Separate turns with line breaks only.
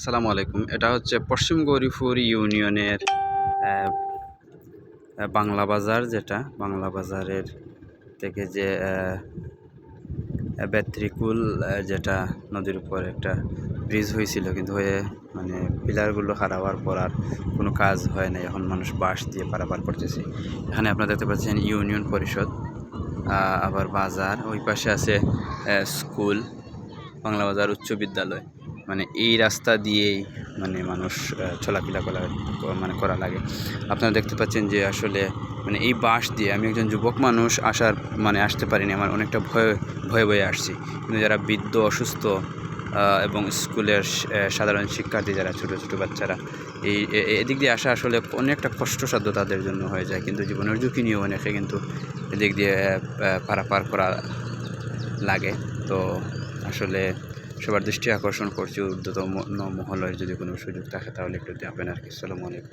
আসসালামু আলাইকুম। এটা হচ্ছে পশ্চিম গৌরীপুর ইউনিয়নের বাংলা বাজার যেটা বাংলা বাজারের থেকে যে আহ, যেটা নদীর উপর একটা ব্রিজ হয়েছিল কিন্তু হয়ে মানে পিলারগুলো হারাবার পর আর কোনো কাজ হয় না এখন মানুষ বাঁশ দিয়ে পারাপার করতেছে। এখানে আপনারা দেখতে পাচ্ছেন ইউনিয়ন পরিষদ আবার বাজার। ওই পাশে আছে স্কুল বাংলা বাজার উচ্চ বিদ্যালয়। মানে এই রাস্তা দিয়েই মানে মানুষ চলাফেরা করা মানে করা লাগে। আপনারা দেখতে পাচ্ছেন যে আসলে মানে এই বাস দিয়ে আমি একজন যুবক মানুষ আসার মানে আসতে পারিনি, আমার অনেকটা ভয়, ভয়ে ভয়ে আসছি। কিন্তু যারা বৃদ্ধ, অসুস্থ এবং স্কুলের সাধারণ শিক্ষার্থী যারা ছোটো ছোটো বাচ্চারা, এই এদিক দিয়ে আসা আসলে অনেকটা কষ্টসাধ্য তাদের জন্য হয়ে যায়। কিন্তু জীবনের ঝুঁকি নিয়ে অনেকে কিন্তু এদিক দিয়ে পারাপার করা লাগে। তো আসলে সবার দৃষ্টি আকর্ষণ করছি ঊর্ধ্বতম মহলের যদি কোনো সুযোগ থাকে তাহলে একটু দেবেন আর কি। সালামু আলাইকুম।